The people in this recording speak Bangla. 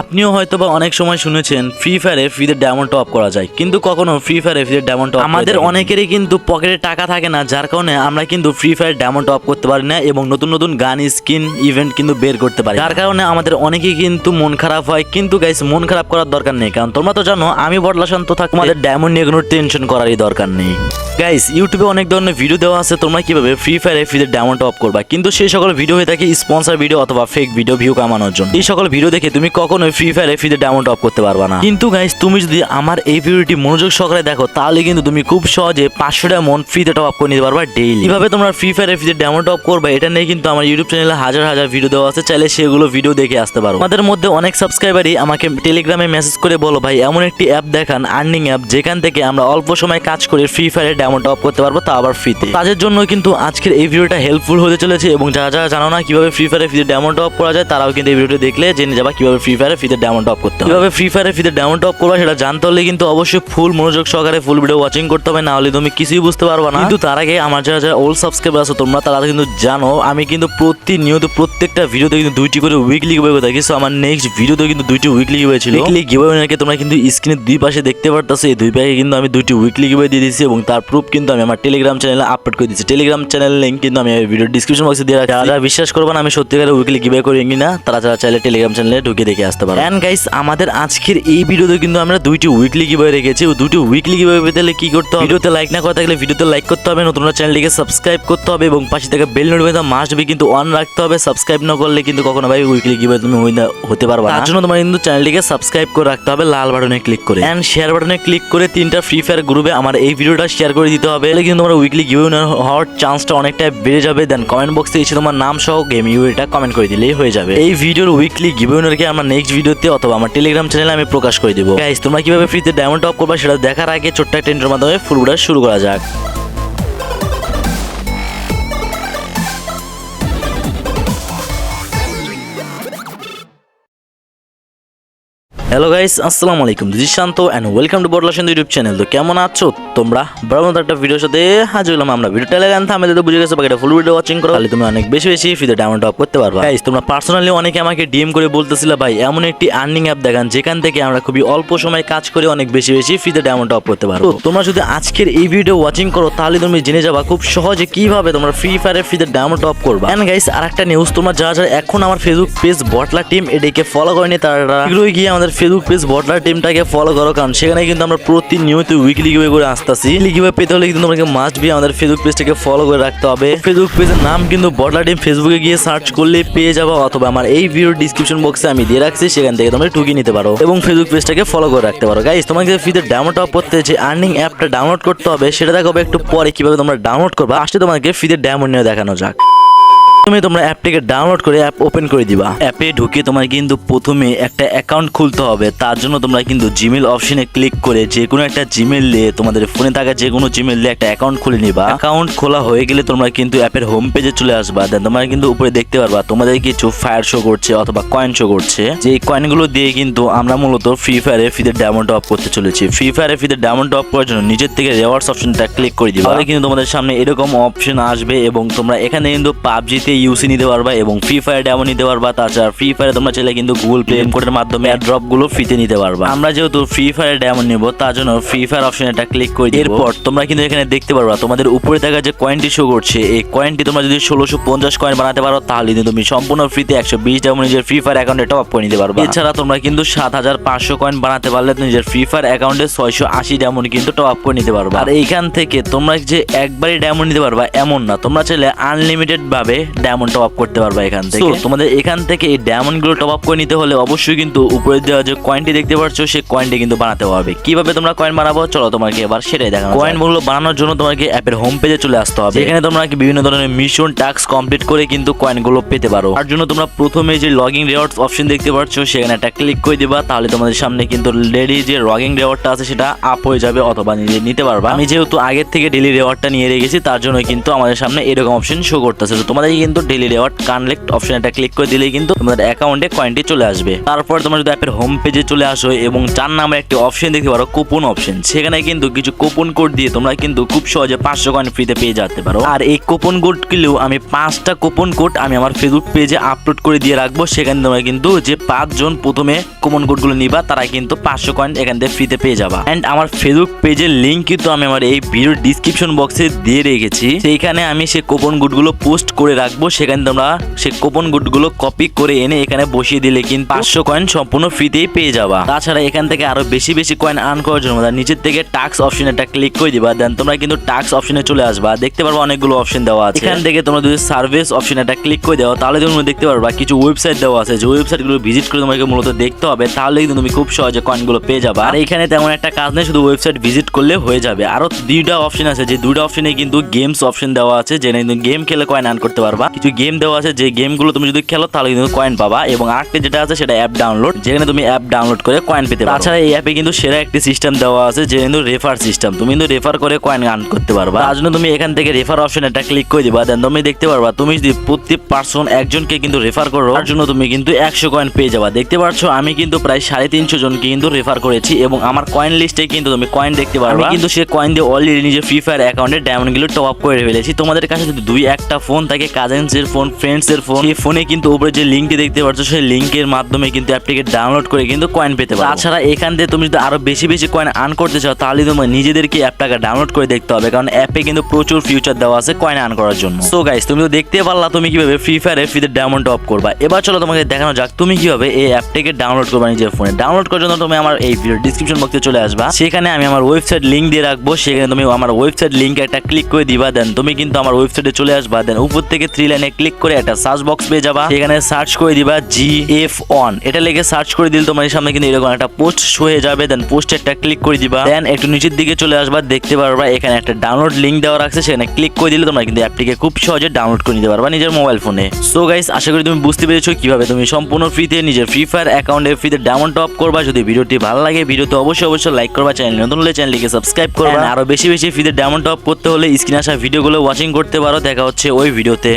আপনিও হয়তো বা অনেক সময় শুনেছেন ফ্রি ফায়ারে ফ্রিতে ডায়মন্ড টপ করা যায়। কিন্তু কখনো ফ্রি ফায়ারে ফ্রিতে ডায়মন্ড টপ আমাদের অনেকেরই কিন্তু পকেটে টাকা থাকে না যার কারণে আমরা কিন্তু ফ্রি ফায়ার ডায়মন্ড টপ করতে পারি না এবং নতুন নতুন গান স্কিন ইভেন্ট কিন্তু বের করতে পারি যার কারণে আমাদের অনেকেই কিন্তু মন খারাপ হয়। কিন্তু গাইস মন খারাপ করার দরকার নেই কারণ তোমরা তো জানো আমি বটলা শান্ত থাকব আমাদের ডায়মন্ড নিয়ে কোনো টেনশন করারই দরকার নেই। গাইস ইউটিউবে অনেক ধরনের ভিডিও দেওয়া আছে তোমরা কীভাবে ফ্রি ফায়ারে ফ্রিতে ডায়মন্ড টপ করবা? কিন্তু সেই সকল ভিডিও হয়ে থাকে স্পন্সর ভিডিও অথবা ফেক ভিডিও ভিউ কামানোর জন্য। এই সকল ভিডিও দেখে তুমি কখনোই ফ্রি ফায়ারে ফ্রিতে ডায়মন্ড টপ করতে পারবা না। কিন্তু গাইস তুমি যদি আমার এই ভিডিওটি মনোযোগ সহকারে দেখো, তাহলে কিন্তু তুমি খুব সহজে পাঁচশো ডায়মন্ড ফ্রিতে টপ আপ করে নিতে পারবা ডেইলি কীভাবে তোমরা ফ্রি ফায়ারে ফ্রিতে ডায়মন্ড টপ করবে, এটা নিয়ে কিন্তু আমার ইউটিউব চ্যানেলে হাজার হাজার ভিডিও দেওয়া আছে, চাইলে সেগুলো ভিডিও দেখে আসতে পারো। আমাদের মধ্যে অনেক সাবস্ক্রাইবারই আমাকে টেলিগ্রামে মেসেজ করে বলো, ভাই, এমন একটি অ্যাপ দেখান আর্নিং অ্যাপ যেখান থেকে আমরা অল্প সময় কাজ করে ফ্রি ফায়ারে ডায়মন্ড টপ করতে পারব, তা আবার ফ্রিতে তাদের জন্য কিন্তু আজকের এই ভিডিওটা হেল্পফুল হতে চলেছে, এবং যারা যারা জানো না কীভাবে ফ্রি ফায়ারে ফ্রিতে ডায়মন্ড টপ করা যায়, তারাও কিন্তু এই ভিডিওটি দেখলে, জেনে যাবা কীভাবে ফ্রি ফায়ারে ফ্রিতে ডায়মন্ড টপ করতে কীভাবে ফ্রি ফায়ারে ফ্রিতে ডায়মন্ড টপ করবা সেটা জানতে হলে কিন্তু অবশ্যই ফুল মনোযোগ সহকারে ফুল ভিডিও ওয়াচিং করতে হবে না হলে তুমি কিছুই বুঝতে পারবা না। কিন্তু তার আগে আমার যারা যারা ওল্ড সাবস্ক্রাইবার আছো তোমরা তারা কিন্তু জানো আমি কিন্তু প্রতিনিয়ত প্রত্যেকটা ভিডিওতে কিন্তু দুইটি করে উইকলি গিভওয়ে করে থাকি। সো আমার নেক্সট ভিডিওতে কিন্তু দুইটি উইকলি গিভওয়ে ছিল। উইকলি গিভওয়ে নাকি তোমরা কিন্তু স্ক্রিনের দুই পাশে দেখতে পারতাছো এই দুই পাশে কিন্তু আমি দুইটি উইকলি গিভওয়ে দিয়ে দিয়েছি এবং তার প্রুফ কিন্তু আমি আমার টেলিগ্রাম চ্যানেলে আপলোড করে দিয়েছি টেলিগ্রাম চ্যানেল লিংক কিন্তু আমি ভিডিও ডিসক্রিপশন বক্সে দিয়ে রাখছি। যারা বিশ্বাস করবেন আমি সত্যিকারের উইকলি গিভওয়ে করি না তারা যারা চাইলে টেলিগ্রাম চ্যানেলে ঢুকে দেখে আসতে পারো এন্ড গাইস আমাদের আজকের এই ভিডিওতে কিন্তু আমরা দুইটি উইকলি গিভওয়ে রেখেছি। ও দুটি উইকলি গিভওয়ে পেতে হলে কি করতে হবে? ভিডিওতে লাইক না করা থাকলে ভিডিওতে লাইক করতে হবে। নতুন চ্যানেলটিকে সাবস্ক্রাইব করতে হবে এবং পাশে থেকে বেল নোটিফিকেশন মাস্ট বি কিন্তু অন রাখতে হবে। সাবস্ক্রাইব না করলে কিন্তু কখনো ভাই উইকলি গিভওয়ে তুমি হতে পারবে তার জন্য তোমার কিন্তু চ্যানেলটিকে সাবস্ক্রাইব করে রাখতে হবে। লাল বাটনে ক্লিক করে। এন্ড শেয়ার বাটনে ক্লিক করে তিনটা ফ্রি ফায়ার গ্রুপে আমার এই ভিডিওটা শেয়ার করে দিতে হবে। তাহলে কিন্তু তোমার উইকলি গিভওয়ে হওয়ার চান্সটা অনেকটা বেড়ে যাবে। দেন কমেন্ট বক্সে এসে তোমার নাম সহ গেম ইউটা কমেন্ট করে দিলেই হয়ে যাবে। এই ভিডিওর উইকলি গিভওয়েনারকে আমরা নেক্সট ভিডিওতে অথবা আমার টেলিগ্রাম চ্যানেলে আমি প্রকাশ করে দেবো। তোমরা কীভাবে ফ্রিতে ডায়মন্ড টপ করবা সেটা দেখার আগে ছোট্ট একটা ইন্টার মাধ্যমে ফুল ভিডিও শুরু করা যাক। হ্যালো গাইস আসসালামু আলাইকুম শান্ত অ্যান্ড ওয়েলকাম টু বটলাসন ইউটিউব চ্যানেল তো কেমন আছো তোমরা বড় একটা ভিডিওর সাথে হাজির হলাম আমরা ভিডিওটা লাগান থামে তো বুঝে গেছো বাকিটা ফুল ভিডিও ওয়াচিং করো তাহলে তুমি অনেক বেশি বেশি ফ্রিতে ডায়মন্ড টপ করতে পারবা গাইস তোমরা পার্সোনালি অনেকে আমাকে ডিএম করে বলতেছিলে ভাই এমন একটি আর্নিং অ্যাপ দেখান যেখান থেকে আমরা খুবই অল্প সময় কাজ করে অনেক বেশি বেশি ফ্রিতে ডায়মন্ড টপ করতে পারব তোমরা যদি আজকের এই ভিডিও ওয়াচিং করো তাহলে তুমি জেনে যাবা খুব সহজে কীভাবে তোমরা ফ্রি ফায়ারে ফ্রিতে ডায়মন্ড টপ করবা এন্ড গাইস আরেকটা নিউজ তোমরা যারা যারা এখন আমার ফেসবুক পেজ বটলা টিম এটাকে ফলো করেনি তারা গিয়ে আমাদের ফেসবুক পেজ বটলা টিমটাকে ফলো করো, কারণ সেখানে কিন্তু আমরা প্রতিনিয়ত উইকলি গিভে করে আসতেছি। গিভে পেতে হলে কিন্তু তোমাকে মাস্ট বি আমাদের ফেসবুক পেজটাকে ফলো করে রাখতে হবে। ফেসবুক পেজের নাম কিন্তু বটলা টিম ফেসবুকে গিয়ে সার্চ করলে পেয়ে যাব, অথবা আমার এই ভিডিও ডিসক্রিপশন বক্সে আমি দিয়ে রাখছি, সেখান থেকে তোমরা টুকি নিতে পারো। এবং ফেসবুক পেজটাকে ফলো করে রাখতে পারো। গাইজ তোমাকে ফ্রিতে ডাউনলোড করতে যে আর্নিং অ্যাপটা ডাউনলোড করতে হবে, সেটা দেখাবো একটু পরে কীভাবে তোমরা ডাউনলোড করবা। আসলে তোমাকে ফ্রিতে ডায়মন্ড নিয়ে দেখানো যাক। প্রথমে তোমরা অ্যাপটিকে ডাউনলোড করে অ্যাপ ওপেন করে দিবা। অ্যাপে ঢুকে তোমার কিন্তু প্রথমে একটা অ্যাকাউন্ট খুলতে হবে। তার জন্য তোমরা কিন্তু জিমেল অপশনে ক্লিক করে যে কোনো একটা জিমেল দিয়ে তোমাদের ফোনে থাকা যে কোনো জিমেল দিয়ে একটা অ্যাকাউন্ট খুলে নিবা। অ্যাকাউন্ট খোলা হয়ে গেলে তোমরা কিন্তু অ্যাপের হোম পেজে চলে আসবা। দেন তোমরা কিন্তু উপরে দেখতে পারবা তোমাদের কিছু ফায়ার শো করছে অথবা কয়েন শো করছে। যে কয়েনগুলো দিয়ে কিন্তু আমরা মূলত ফ্রি ফায়ারে ফিদের ডায়মন্ড টপ করতে চলেছি। ফ্রি ফায়ারে ফিদের ডায়মন্ড টপ করার জন্য নিজের থেকে রেওয়ার্ডস অপশনটা ক্লিক করে দিবা। তাহলে কিন্তু তোমাদের সামনে এরকম অপশন আসবে এবং তোমরা এখানে কিন্তু পাবজিতে ইউসি নিতে পারবা এবং ফ্রি ফায়ার ডায়মন্ড নিতে পারবা তাছাড়া ফ্রি ফায়ারে তোমরা চাইলে কিন্তু গুগল প্লে কোডের মাধ্যমে ড্রপগুলো ফ্রিতে নিতে পারবা। আমরা যেহেতু ফ্রি ফায়ার ডায়মন্ড নিব তার জন্য ফ্রি ফায়ার অপশন এটা ক্লিক করে এরপর তোমরা কিন্তু এখানে দেখতে পারবা তোমাদের উপরে থাকা যে কয়েনটি শো করছে এই কয়েনটি তোমরা যদি ষোলোশো পঞ্চাশ কয়েন বানাতে পারো তাহলে কিন্তু তুমি সম্পূর্ণ ফ্রিতে একশো বিশ ডায়মন্ড নিজের ফ্রি ফায়ার অ্যাকাউন্টে টপ করে নিতে পারবে। এছাড়া তোমরা কিন্তু সাত হাজার পাঁচশো কয়েন বানাতে পারলে নিজের ফ্রি ফায়ার অ্যাকাউন্টে ছয়শো আশি ডায়মন্ড কিন্তু টপ করে নিতে পারবে। আর এইখান থেকে তোমরা যে একবারই ডায়মন্ড নিতে পারবা এমন না। তোমরা চাইলে আনলিমিটেড ভাবে ডায়মন্ড টপ আপ করতে পারবা এখান থেকে। তোমাদের এখান থেকে এই ডায়মন্ডগুলো টপ আপ করে নিতে হলে অবশ্যই কিন্তু উপরে দেওয়া যে কয়েনটি দেখতে পাচ্ছ সেই কয়েনটি কিন্তু বানাতে হবে। কীভাবে তোমরা কয়েন বানাবো? চলো তোমাকে এবার সেটাই দেখানো কয়েনগুলো বানানোর জন্য তোমাকে অ্যাপের হোম পেজে চলে আসতে হবে। এখানে তোমরা কি বিভিন্ন ধরনের মিশন টাস্ক কমপ্লিট করে কিন্তু কয়েনগুলো পেতে পারো। তার জন্য তোমরা প্রথমে যে লগিং রেওয়ার্ডস অপশন দেখতে পাচ্ছ সেখানে একটা ক্লিক করে দিবা। তাহলে তোমাদের সামনে কিন্তু রেডি যে লগিং রেওয়ার্ডটা আছে সেটা আপ হয়ে যাবে অথবা নিজে নিতে পারবা। আমি যেহেতু আগের থেকে ডেলি রেওয়ার্ডটা নিয়ে রেখেছি তার জন্য কিন্তু আমাদের সামনে এরকম অপশন শো করতেছে। তো তোমাদের কিন্তু ডেলি রেওয়ার্ড কানেক্ট অপশন এটা ক্লিক করে দিলেই কিন্তু তোমাদের অ্যাকাউন্টে কয়েনটি চলে আসবে। তারপর তোমরা যদি অ্যাপের হোম পেজে চলে আসো এবং চার নাম্বার একটি অপশন দেখতে পারো কুপন অপশন সেখানে কিন্তু কিছু কুপন কোড দিয়ে তোমরা কিন্তু খুব সহজে পাঁচশো কয়েন ফ্রিতে পেয়ে যেতে পারো। আর এই কুপন কোডগুলো আমি পাঁচটা কুপন কোড আমি আমার ফেসবুক পেজে আপলোড করে দিয়ে রাখব। সেখানে তোমরা কিন্তু যে পাঁচজন প্রথমে কুপন কোডগুলো নিবা, তারা কিন্তু পাঁচশো কয়েন এখান থেকে ফ্রিতে পেয়ে যাবা। অ্যান্ড আমার ফেসবুক পেজের লিঙ্ক কিন্তু আমি আমার এই ভিডিও ডিসক্রিপশন বক্সে দিয়ে রেখেছি। সেইখানে আমি সেই কুপন কোডগুলো পোস্ট করে রাখব। সেখানে তোমরা সেই কুপন কোডগুলো কপি করে এনে এখানে বসিয়ে দিলে কিন্তু পাঁচশো কয়েন সম্পূর্ণ ফ্রিতেই পেয়ে যাবা। তাছাড়া এখান থেকে আরও বেশি বেশি কয়েন আর্ন করার জন্য নিচের থেকে টাক্স অপশন একটা ক্লিক করে দিবা দেন তোমরা কিন্তু টাক্স অপশনে চলে আসবা। দেখতে পারবা অনেকগুলো অপশন দেওয়া আছে। এখান থেকে তোমরা যদি সার্ভিস অপশন একটা ক্লিক করে দাও, তাহলে তুমি দেখতে পারবা কিছু ওয়েবসাইট দেওয়া আছে। যে ওয়েবসাইটগুলো ভিজিট করে তোমাকে মূলত দেখতে হবে তাহলে কিন্তু তুমি খুব সহজে কয়েনগুলো পেয়ে যাবা। আর এখানে তেমন একটা কাজ নেই, শুধু ওয়েবসাইট ভিজিট করলে হয়ে যাবে। আরও দুইটা অপশন আছে, যে দুইটা অপশনে কিন্তু গেমস অপশন দেওয়া আছে যে কিন্তু গেম খেলে কয়েন আর্ন করতে পারবা। কিছু গেম দেওয়া আছে যে গেমগুলো তুমি যদি খেলো তাহলে কিন্তু কয়েন পাবা এবং আরেকটা যেটা আছে সেটা অ্যাপ ডাউনলোড যেখানে তুমি অ্যাপ ডাউনলোড করে কয়েন পেতে পারো। তাছাড়া এই অ্যাপে কিন্তু সেরা একটি সিস্টেম দেওয়া আছে যে কিন্তু রেফার সিস্টেম তুমি কিন্তু রেফার করে কয়েন আর্ন করতে পারবা। তার জন্য তুমি এখান থেকে রেফার অপশন একটা ক্লিক করে দিবা। দেন তুমি দেখতে পারবা তুমি যদি প্রতি পার্সন একজনকে কিন্তু রেফার করো তার জন্য তুমি কিন্তু একশো কয়েন পেয়ে যাবা। দেখতে পাচ্ছ আমি কিন্তু প্রায় সাড়ে তিনশো জনকে কিন্তু রেফার করেছি এবং আমার কয়েন লিস্টে কিন্তু তুমি কয়েন দেখতে পারবা। কিন্তু সে কয়েন দিয়ে অলরেডি নিজের ফ্রি ফায়ার অ্যাকাউন্টে ডায়মন্ডগুলো টপ আপ করে ফেলেছি। তোমাদের কাছে যদি দুই একটা ফোন থাকে কাজেন্স এর ফোন ফ্রেন্ডস এর ফোন সেই ফোনে কিন্তু উপরে যে লিঙ্কটি দেখতে পাচ্ছ, সেই লিঙ্কের মাধ্যমে কিন্তু অ্যাপটিকে ডাউনলোড করে কিন্তু কয়েন পেতে পারো। তাছাড়া এখান থেকে তুমি যদি আরও বেশি বেশি কয়েন আর্ন করতে চাও, তাহলে তোমার নিজেদেরকে অ্যাপটাকে ডাউনলোড করে দেখতে হবে, কারণ অ্যাপে কিন্তু প্রচুর ফিউচার দেওয়া আছে কয়েন আর্ন করার জন্য। সো গাইস তুমি তো দেখতে পারলা তুমি কীভাবে ফ্রি ফায়ারে ফ্রিতে ডায়মন্ড টপ করবা। এবার চলো তোমাকে দেখানো যাক, তুমি কীভাবে এই অ্যাপটাকে ডাউনলোড করবা নিজের ফোনে ডাউনলোড করার জন্য তুমি আমার এই ভিডিও ডিসক্রিপশন বক্সে চলে আসবা। সেখানে আমি আমার ওয়েবসাইট লিঙ্ক দিয়ে রাখব, সেখানে তুমি আমার ওয়েবসাইট লিঙ্ক একটা ক্লিক করে দিবা দেন তুমি কিন্তু আমার ওয়েবসাইটে চলে আসবা দেন উপর থেকে থ্রি লাইনে ক্লিক করে একটা সার্চ বক্স পেয়ে যাবা। এখানে সার্চ করে দিবা জি এফ অন এটা লেগে সার্চ করে দিলে তোমার সামনে কিন্তু এরকম একটা পোস্ট শো হয়ে যাবে দেন পোস্টে একটা ক্লিক করে দিবা। দেন একটু নিচের দিকে চলে আসবা দেখতে পারবা এখানে একটা ডাউনলোড লিঙ্ক দেওয়া রাখছে সেখানে ক্লিক করে দিলে তোমরা কিন্তু অ্যাপটিকে খুব সহজে ডাউনলোড করে নিতে পারবা নিজের মোবাইল ফোনে সো গাইস আশা করি তুমি বুঝতে পেরেছ কীভাবে তুমি সম্পূর্ণ ফ্রিতে নিজের ফ্রি ফায়ার অ্যাকাউন্টে ফ্রিতে ডায়মন্ড টপ করবা। যদি ভিডিওটি ভালো লাগে ভিডিওতে অবশ্যই অবশ্যই লাইক করবা চ্যানেল নতুন হলে চ্যানেলটিকে সাবস্ক্রাইব করবা। আরও বেশি বেশি ফ্রিতে ডায়মন্ড টপ করতে হলে স্ক্রিন আসা ভিডিওগুলো ওয়াচিং করতে পারো। দেখা হচ্ছে ওই ভিডিওতে